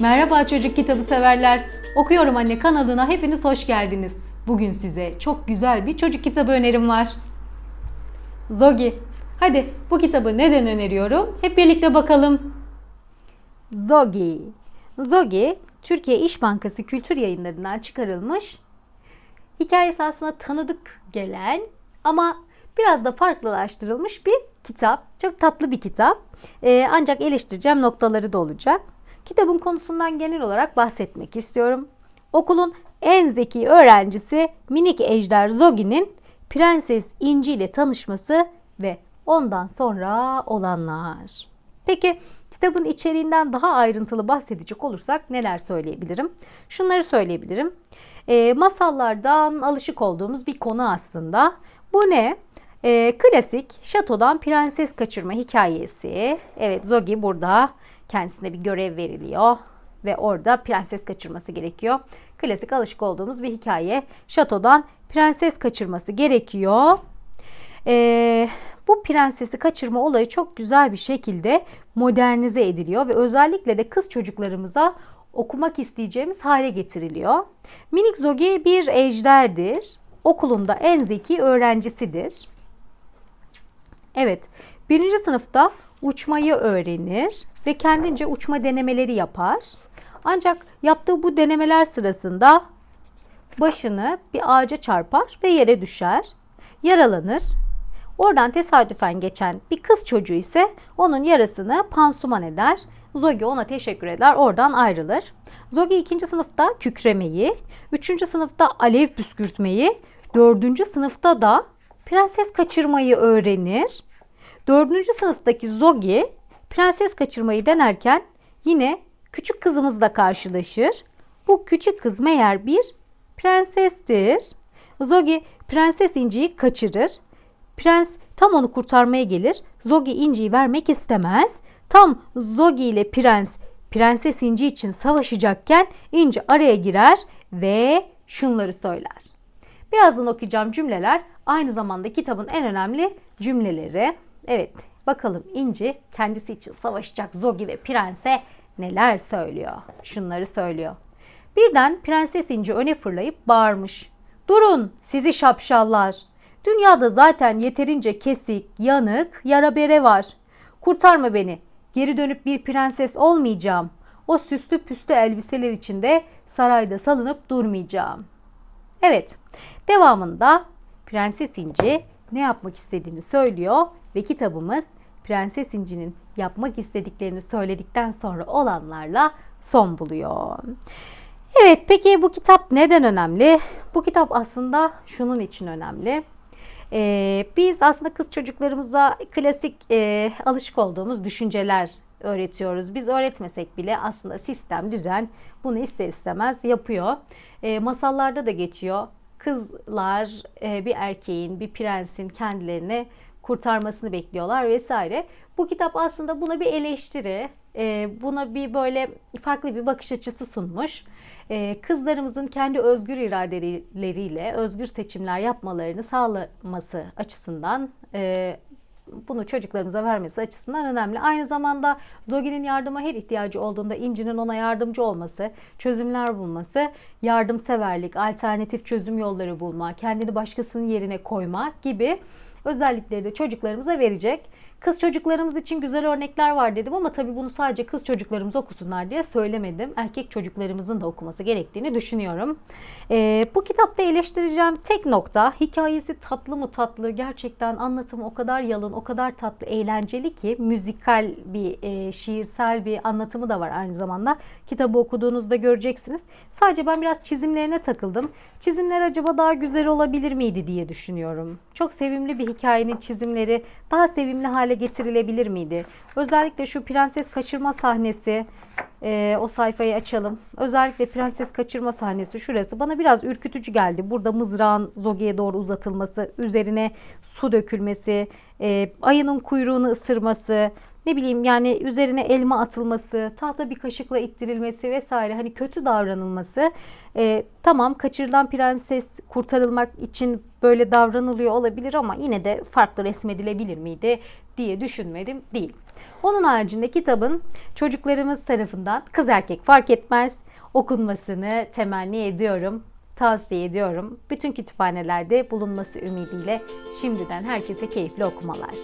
Merhaba çocuk kitabı severler. Okuyorum Anne kanalına hepiniz hoş geldiniz. Bugün size çok güzel bir çocuk kitabı önerim var. Zogi. Hadi bu kitabı neden öneriyorum? Hep birlikte bakalım. Zogi. Zogi, Türkiye İş Bankası Kültür Yayınlarından çıkarılmış. Hikayesi aslında tanıdık gelen ama biraz da farklılaştırılmış bir kitap. Çok tatlı bir kitap. Ee, ancak eleştireceğim noktaları da olacak. Kitabın konusundan genel olarak bahsetmek istiyorum. Okulun en zeki öğrencisi minik ejder Zogi'nin Prenses İnci ile tanışması ve ondan sonra olanlar. Peki kitabın içeriğinden daha ayrıntılı bahsedecek olursak neler söyleyebilirim? Şunları söyleyebilirim. E, masallardan alışık olduğumuz bir konu aslında. Bu ne? E, klasik şatodan prenses kaçırma hikayesi. Evet Zogi burada kendisine bir görev veriliyor ve orada prenses kaçırması gerekiyor. Klasik alışık olduğumuz bir hikaye. Şatodan prenses kaçırması gerekiyor. Ee, bu prensesi kaçırma olayı çok güzel bir şekilde modernize ediliyor ve özellikle de kız çocuklarımıza okumak isteyeceğimiz hale getiriliyor. Minik Zogi bir ejderdir. Okulunda en zeki öğrencisidir. Evet, birinci sınıfta uçmayı öğrenir ve kendince uçma denemeleri yapar. Ancak yaptığı bu denemeler sırasında başını bir ağaca çarpar ve yere düşer. Yaralanır. Oradan tesadüfen geçen bir kız çocuğu ise onun yarasını pansuman eder. Zogi ona teşekkür eder, oradan ayrılır. Zogi ikinci sınıfta kükremeyi, üçüncü sınıfta alev püskürtmeyi, dördüncü sınıfta da prenses kaçırmayı öğrenir. Dördüncü sınıftaki Zogi prenses kaçırmayı denerken yine küçük kızımızla karşılaşır. Bu küçük kız meğer bir prensestir. Zogi prenses inciyi kaçırır. Prens tam onu kurtarmaya gelir. Zogi inciyi vermek istemez. Tam Zogi ile prens prenses inci için savaşacakken inci araya girer ve şunları söyler. Birazdan okuyacağım cümleler aynı zamanda kitabın en önemli cümleleri. Evet bakalım İnci kendisi için savaşacak Zogi ve prense neler söylüyor. Şunları söylüyor. Birden Prenses İnci öne fırlayıp bağırmış. Durun sizi şapşallar. Dünyada zaten yeterince kesik, yanık, yara bere var. Kurtarma beni. Geri dönüp bir prenses olmayacağım. O süslü püslü elbiseler içinde sarayda salınıp durmayacağım. Evet, devamında Prenses İnci ne yapmak istediğini söylüyor ve kitabımız Prenses İnci'nin yapmak istediklerini söyledikten sonra olanlarla son buluyor. Evet peki bu kitap neden önemli? Bu kitap aslında şunun için önemli. Ee, biz aslında kız çocuklarımıza klasik e, alışık olduğumuz düşünceler öğretiyoruz. Biz öğretmesek bile aslında sistem, düzen bunu ister istemez yapıyor. E, masallarda da geçiyor. Kızlar e, bir erkeğin, bir prensin kendilerini kurtarmasını bekliyorlar vesaire. Bu kitap aslında buna bir eleştiri, e, buna bir böyle farklı bir bakış açısı sunmuş. E, kızlarımızın kendi özgür iradeleriyle özgür seçimler yapmalarını sağlaması açısından e, bunu çocuklarımıza vermesi açısından önemli. Aynı zamanda Zogi'nin yardıma her ihtiyacı olduğunda İnci'nin ona yardımcı olması, çözümler bulması, yardımseverlik, alternatif çözüm yolları bulma, kendini başkasının yerine koyma gibi özellikleri de çocuklarımıza verecek. Kız çocuklarımız için güzel örnekler var dedim ama tabii bunu sadece kız çocuklarımız okusunlar diye söylemedim. Erkek çocuklarımızın da okuması gerektiğini düşünüyorum. Ee, bu kitapta eleştireceğim tek nokta hikayesi tatlı mı tatlı gerçekten anlatımı o kadar yalın o kadar tatlı eğlenceli ki müzikal bir e, şiirsel bir anlatımı da var aynı zamanda. Kitabı okuduğunuzda göreceksiniz. Sadece ben biraz çizimlerine takıldım. Çizimler acaba daha güzel olabilir miydi diye düşünüyorum. Çok sevimli bir hikayenin çizimleri daha sevimli hale getirilebilir miydi? Özellikle şu prenses kaçırma sahnesi e, o sayfayı açalım. Özellikle prenses kaçırma sahnesi şurası bana biraz ürkütücü geldi. Burada mızrağın Zogi'ye doğru uzatılması, üzerine su dökülmesi, e, ayının kuyruğunu ısırması, ne bileyim yani üzerine elma atılması, tahta bir kaşıkla ittirilmesi vesaire hani kötü davranılması e, tamam kaçırılan prenses kurtarılmak için böyle davranılıyor olabilir ama yine de farklı resmedilebilir miydi diye düşünmedim değil. Onun haricinde kitabın çocuklarımız tarafından kız erkek fark etmez okunmasını temenni ediyorum tavsiye ediyorum. Bütün kütüphanelerde bulunması ümidiyle şimdiden herkese keyifli okumalar.